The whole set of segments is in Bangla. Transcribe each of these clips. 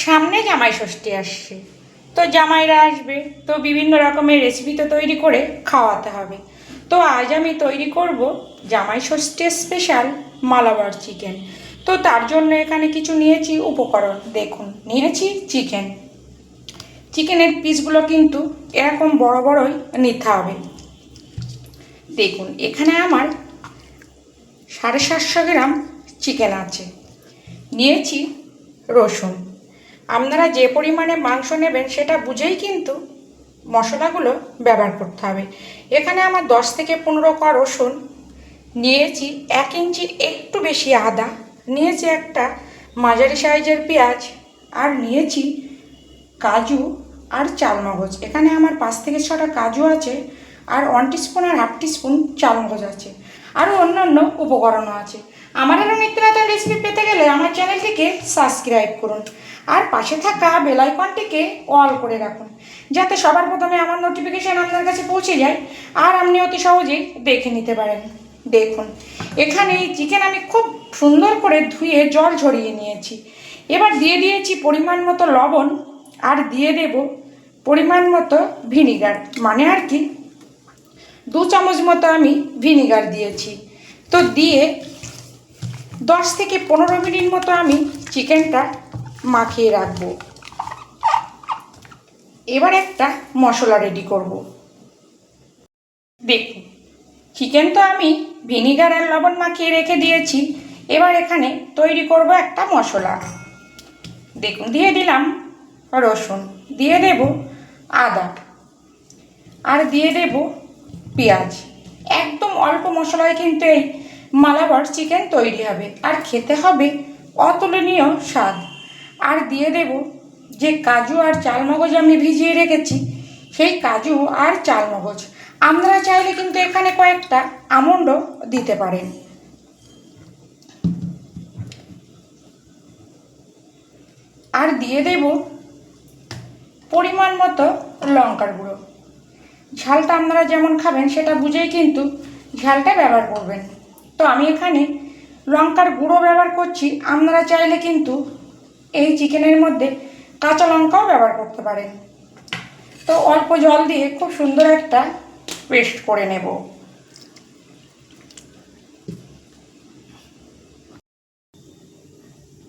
সামনে জামাই ষষ্ঠী আসছে। তো জামাইরা আসবে, তো বিভিন্ন রকমের রেসিপি তো তৈরি করে খাওয়াতে হবে। তো আজ আমি তৈরি করব জামাই ষষ্ঠীর স্পেশাল মালাবার চিকেন তো তার জন্য এখানে কিছু নিয়েছি উপকরণ। দেখুন, নিয়েছি চিকেন চিকেনের পিসগুলো কিন্তু এরকম বড় বড়ই নিতে হবে। দেখুন, এখানে আমার সাড়ে সাতশো গ্রাম চিকেন আছে। নিয়েছি রসুন। আপনারা যে পরিমাণে মাংস নেবেন সেটা বুঝেই কিন্তু মশলাগুলো ব্যবহার করতে হবে। এখানে আমার দশ থেকে পনেরো ক রসুন, নিয়েছি এক ইঞ্চির একটু বেশি আদা, নিয়েছি একটা মাঝারি সাইজের পেঁয়াজ, আর নিয়েছি কাজু আর চালমগজ। এখানে আমার পাঁচ থেকে ছটা কাজু আছে, আর ওয়ান টিস্পুন আর হাফ টিস্পুন চালমগজ আছে। আরও অন্যান্য উপকরণও আছে। আমার আরও নিত্য নতুন রেসিপি পেতে গেলে আমার চ্যানেলটিকে সাবস্ক্রাইব করুন। আর পাশে থাকা বেল আইকনটিকে অল করে রাখুন, যাতে সবার প্রথমে আমার নোটিফিকেশান আপনার কাছে পৌঁছে যায় আর আপনি অতি সহজেই দেখে নিতে পারেন। দেখুন, এখানে এই চিকেন আমি খুব সুন্দর করে ধুয়ে জল ঝরিয়ে নিয়েছি। এবার দিয়ে দিয়েছি পরিমাণ মতো লবণ আর দিয়ে দেব পরিমাণ মতো ভিনিগার মানে আর কি দু চামচ মতো আমি ভিনিগার দিয়েছি। তো দিয়ে দশ থেকে পনেরো মিনিট মতো আমি চিকেনটা মাখিয়ে রাখব। এবার একটা মশলা রেডি করব। দেখুন চিকেন তো আমি ভিনিগার আর লবণ মাখিয়ে রেখে দিয়েছি। এবার এখানে তৈরি করব একটা মশলা। দেখুন, দিয়ে দিলাম রসুন, দিয়ে দেব আদা আর দিয়ে দেব পেঁয়াজ। একদম অল্প মশলায় কিন্তু এই মালাবার চিকেন তৈরি হবে। আর খেতে হবে অতুলনীয় স্বাদ। আর দিয়ে দেব যে কাজু আর চালমগজ আমি ভিজিয়ে রেখেছি, সেই কাজু আর চালমগজ। আপনারা চাইলে কিন্তু এখানে কয়েকটা আমন্ডও দিতে পারেন। আর দিয়ে দেব পরিমাণ মতো লঙ্কার গুঁড়ো। ঝালটা আপনারা যেমন খাবেন, সেটা বুঝেই কিন্তু ঝালটা ব্যবহার করবেন। তো আমি এখানে লঙ্কার গুঁড়ো ব্যবহার করছি। আপনারা চাইলে কিন্তু এই চিকেনের মধ্যে কাঁচা লঙ্কাও ব্যবহার করতে পারেন। তো অল্প জল দিয়ে খুব সুন্দর একটা পেস্ট করে নেব।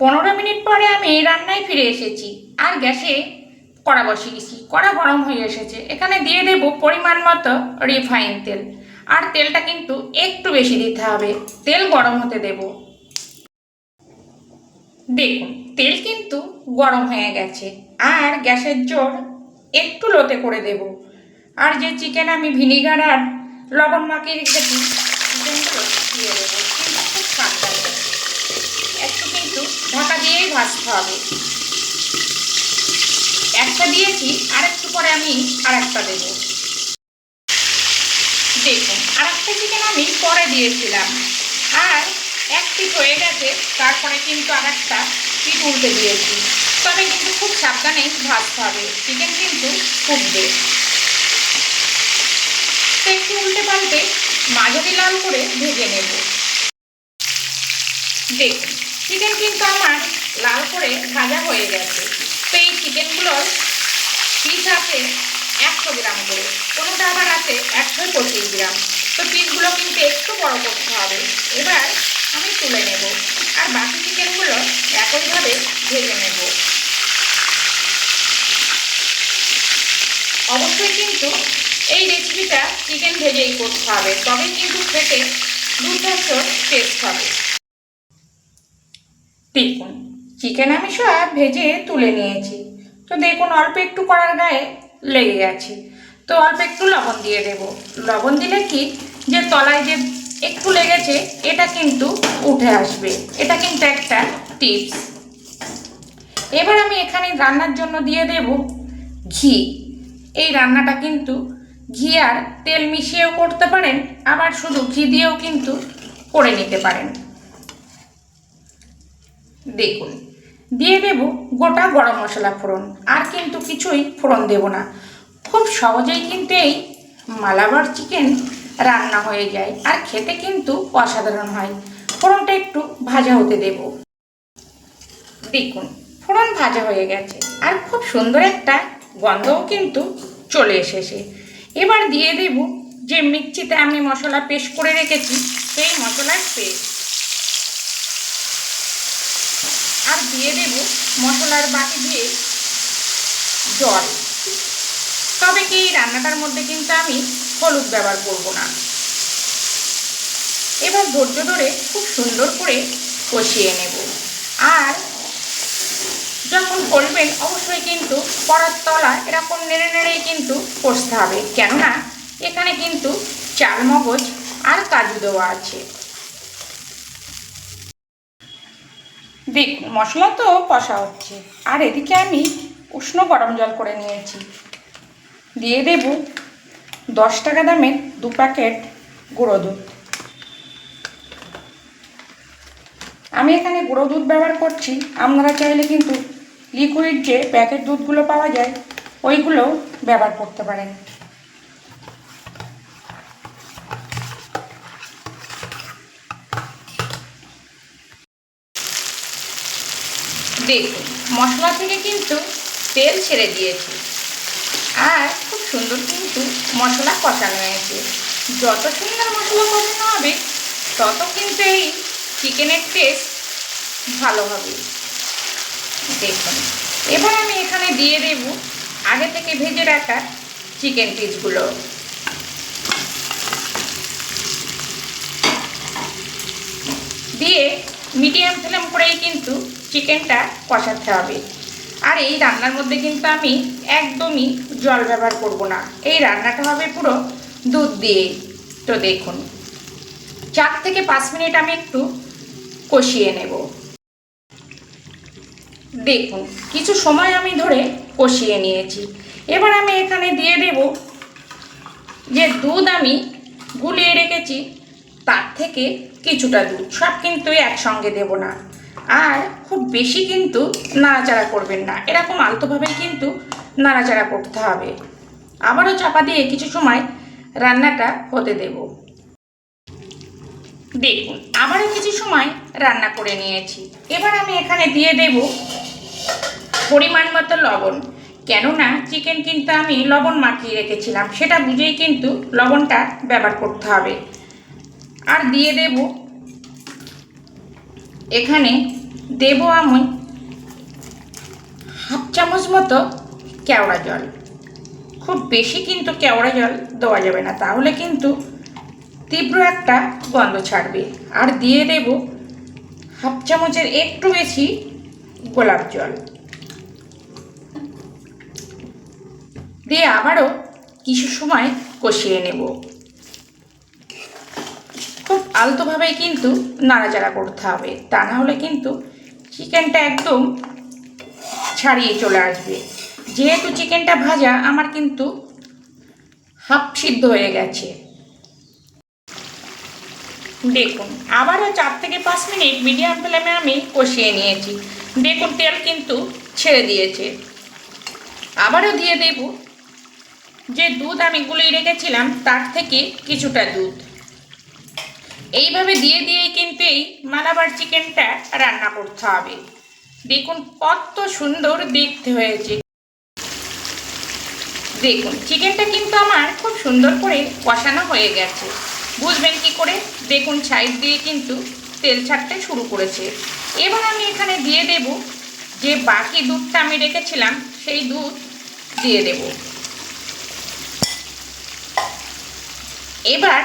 পনেরো মিনিট পরে আমি এই রান্নায় ফিরে এসেছি। আর গ্যাসে কড়া বসিয়েছি কড়া গরম হয়ে এসেছে। এখানে দিয়ে দেব পরিমাণ মতো রিফাইন তেল। আর তেলটা কিন্তু একটু বেশি দিতে হবে। তেল গরম হতে দেব। দেখুন, তেল কিন্তু গরম হয়ে গেছে। আর গ্যাসের জোর একটু লোতে করে দেব। আর যে চিকেন আমি ভিনিগার আর লবণ মাখিয়ে রেখেছি দেবো। একটু কিন্তু ঢাকা দিয়েই ভাজতে হবে। একটা দিয়েছি আর একটু পরে আমি আর একটা দেবো দেখুন আর একটা চিকেন আমি পরে দিয়েছিলাম। আর এক পিঠ হয়ে গেছে, তারপরে কিন্তু আর একটা পিঠ উল্টে দিয়েছি। তবে কিন্তু খুব সাবধানে ভাজতে হবে চিকেন কিন্তু ফুটবে। তো একটু উল্টে পাল্টে মাঝারি লাল করে ভেজে নেব। দেখুন চিকেন কিন্তু আমার লাল করে ভাজা হয়ে গেছে। তো এই চিকেনগুলোর পিস আছে একশো গ্রাম করে, কোনোটা আবার আছে একশো পঁচিশ গ্রাম। তো পিসগুলো কিন্তু একটু বড় করতে হবে। এবার আমি তুলে নেব। আর বাকি চিকেনগুলো একইভাবে ভেজে নেব। অবশ্যই কিন্তু এই রেসিপিটা চিকেন ভেজেই করতে হবে। তবে কিন্তু খেতে দুর্ধর্ষ টেস্ট হবে। দেখুন চিকেন আমি সব ভেজে তুলে নিয়েছি। তো দেখুন, অল্প একটু করার গায়ে লেগে গেছে। তো অল্প একটু লবণ দিয়ে দেব। লবণ দিলে কি? যে তলায় যে একটু লেগেছে, এটা কিন্তু উঠে আসবে। এটা কিন্তু একটা টিপস। এবার আমি এখানে রান্নার জন্য দিয়ে দেব ঘি। এই রান্নাটা কিন্তু ঘি আর তেল মিশিয়েও করতে পারেন, আবার শুধু ঘি দিয়েও কিন্তু করে নিতে পারেন। দেখুন, দিয়ে দেব গোটা গরম মশলা ফোড়ন। আর কিন্তু কিছুই ফোড়ন দেব না। খুব সহজেই কিন্তু এই মালাবার চিকেন রান্না হয়ে যায়। আর খেতে কিন্তু অসাধারণ হয়। ফোড়নটা একটু ভাজা হতে দেব। দেখুন, ফোড়ন ভাজা হয়ে গেছে। আর খুব সুন্দর একটা গন্ধও কিন্তু চলে এসেছে। এবার দিয়ে দেব যে মিক্সিতে আমি মশলা পেস্ট করে রেখেছি, সেই মশলার পেস্ট। আর দিয়ে দেব মশলার বাটি দিয়ে জল। তবে কি রান্নাটার মধ্যে কিন্তু আমি হলুদ ব্যবহার করব না। এবার ধৈর্য ধরে খুব সুন্দর করে কষিয়ে নেব। আর যখন করবেন, অবশ্যই কিন্তু কড়ার তলা এরকম নেড়ে নেড়েই কিন্তু কষতে হবে। কেননা, এখানে কিন্তু চাল, মগজ আর কাজু দেওয়া আছে। দেখুন, মশলা তো কষা হচ্ছে। আর এদিকে আমি উষ্ণ গরম জল করে নিয়েছি। দিয়ে দেব দশ টাকা দামের দু প্যাকেট গুঁড়ো দুধ। আমি এখানে গুঁড়ো দুধ ব্যবহার করছি। আপনারা চাইলে কিন্তু লিকুইড যে প্যাকেট দুধগুলো পাওয়া যায় ওইগুলো ব্যবহার করতে পারেন। দেখুন, মশলা থেকে কিন্তু তেল ছেড়ে দিয়েছে। আর খুব সুন্দর কিন্তু মশলা কষানো হয়েছে। যত সুন্দর মশলা কষানো হবে, তত কিন্তু এই চিকেনের টেস্ট ভালো হবে। দেখুন, এবার আমি এখানে দিয়ে দেব আগে থেকে ভেজে রাখা চিকেন পিসগুলো দিয়ে মিডিয়াম ফ্লেম করেই কিন্তু চিকেনটা কষাতে হবে। আর এই রান্নার মধ্যে কিন্তু আমি একদমই জল ব্যবহার করব না। এই রান্নাটা হবে পুরো দুধ দিয়ে। তো দেখুন, চার থেকে পাঁচ মিনিট আমি একটু কষিয়ে নেব। দেখুন, কিছু সময় আমি ধরে কষিয়ে নিয়েছি। এবার আমি এখানে দিয়ে দেব যে দুধ আমি গুলিয়ে রেখেছি, তার থেকে কিছুটা দুধ। সব কিন্তু একসঙ্গে দেব না। আর খুব বেশি কিন্তু নাড়াচাড়া করবেন না। এরকম আলতোভাবেই কিন্তু নাড়াচাড়া করতে হবে। আবারও চাপা দিয়ে কিছু সময় রান্নাটা হতে দেব। দেখুন, আবারও কিছু সময় রান্না করে নিয়েছি। এবার আমি এখানে দিয়ে দেব পরিমাণ মতো লবণ। কেননা চিকেন কিন্তু আমি লবণ মাখিয়ে রেখেছিলাম, সেটা বুঝেই কিন্তু লবণটা ব্যবহার করতে হবে। আর দিয়ে দেব এখানে দেব আমি হাফ চামচ মতো কেওড়া জল। খুব বেশি কিন্তু কেওড়া জল দেওয়া যাবে না, তাহলে কিন্তু তীব্র একটা গন্ধ ছাড়বে। আর দিয়ে দেব হাফ চামচের একটু বেশি গোলাপ জল। দিয়ে আবারও কিছু সময় কষিয়ে নেব। খুব আলতোভাবেই কিন্তু নাড়াচাড়া করতে হবে। তা না হলে কিন্তু চিকেনটা একদম ছাড়িয়ে চলে আসবে। যেহেতু চিকেনটা ভাজা, আমার কিন্তু হাফ সিদ্ধ হয়ে গেছে। দেখুন, আবারও চার থেকে পাঁচ মিনিট মিডিয়াম ফ্লেমে আমি কষিয়ে নিয়েছি। দেখুন, তেল কিন্তু ছেড়ে দিয়েছে। আবারও দিয়ে দেব। যে দুধ আমি গুলিয়ে রেখেছিলাম, তার থেকে কিছুটা দুধ। এইভাবে দিয়ে দিয়েই কিন্তু এই মালাবার চিকেনটা রান্না করতে হবে। দেখুন কত সুন্দর দেখতে হয়েছে। দেখুন, চিকেনটা কিন্তু আমার খুব সুন্দর করে কষানো হয়ে গেছে। বুঝবেন কি করে? দেখুন, সাইড দিয়ে কিন্তু তেল ছাড়তে শুরু করেছে। এবার আমি এখানে দিয়ে দেব যে বাকি দুধটা আমি রেখেছিলাম, সেই দুধ দিয়ে দেব। এবার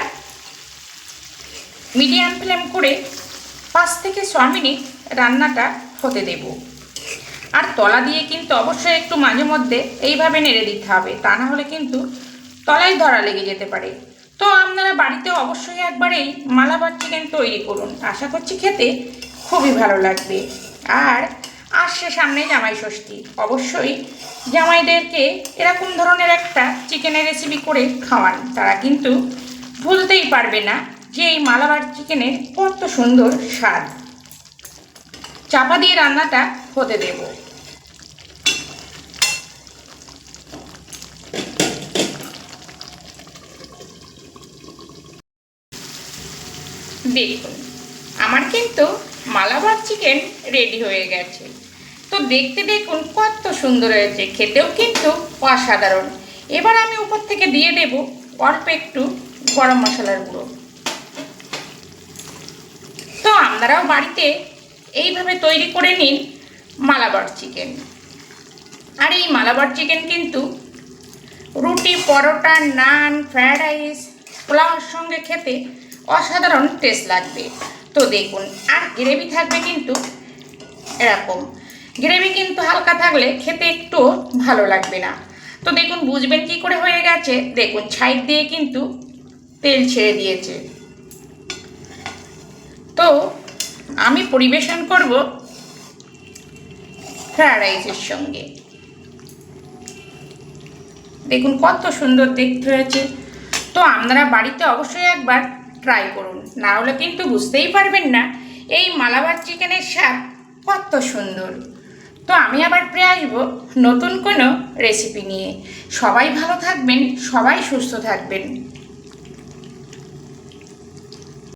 মিডিয়াম ফ্লেম করে পাঁচ থেকে ছ মিনিট রান্নাটা হতে দেব। আর তলা দিয়ে কিন্তু অবশ্যই একটু মাঝে মধ্যে এইভাবে নেড়ে দিতে হবে, তা না হলে কিন্তু তলায় ধরা লেগে যেতে পারে। তো আপনারা বাড়িতে অবশ্যই একবার এই মালাবার চিকেন তৈরি করুন। আশা করছি খেতে খুবই ভালো লাগবে। আর আসছে সামনে জামাই ষষ্ঠী। অবশ্যই জামাইদেরকে এরকম ধরনের একটা চিকেনের রেসিপি করে খাওয়ান। তারা কিন্তু ভুলতেই পারবে না। যে এই মালাবার চিকেনের কত সুন্দর স্বাদ। চাপা দিয়ে রান্নাটা হতে দেব। দেখুন, আমার কিন্তু মালাবার চিকেন রেডি হয়ে গেছে। তো দেখতে দেখুন কত সুন্দর হয়েছে, খেতেও কিন্তু অসাধারণ। এবার আমি উপর থেকে দিয়ে দেব অল্প একটু গরম মশলার গুঁড়ো। তো আপনারাও বাড়িতে এইভাবে তৈরি করে নিন মালাবার চিকেন। আর এই মালাবার চিকেন কিন্তু রুটি, পরোটা, নান, ফ্রায়েড রাইস পোলাওর সঙ্গে খেতে অসাধারণ টেস্ট লাগবে। তো দেখুন, আর গ্রেভি থাকবে কিন্তু এরকম। গ্রেভি কিন্তু হালকা থাকলে খেতে একটু ভালো লাগবে না। তো দেখুন, বুঝবেন কি করে হয়ে গেছে? দেখুন ছাইড দিয়ে কিন্তু তেল ছেড়ে দিয়েছে। তো আমি পরিবেশন করব ফ্রায়েড রাইসের সঙ্গে। দেখুন কত সুন্দর দেখতে হয়েছে। তো আপনারা বাড়িতে অবশ্যই একবার ট্রাই করুন। না হলে কিন্তু বুঝতেই পারবেন না এই মালাবার চিকেনের স্বাদ কত সুন্দর। তো আমি আবার ফিরে আসব নতুন কোনো রেসিপি নিয়ে। সবাই ভালো থাকবেন, সবাই সুস্থ থাকবেন।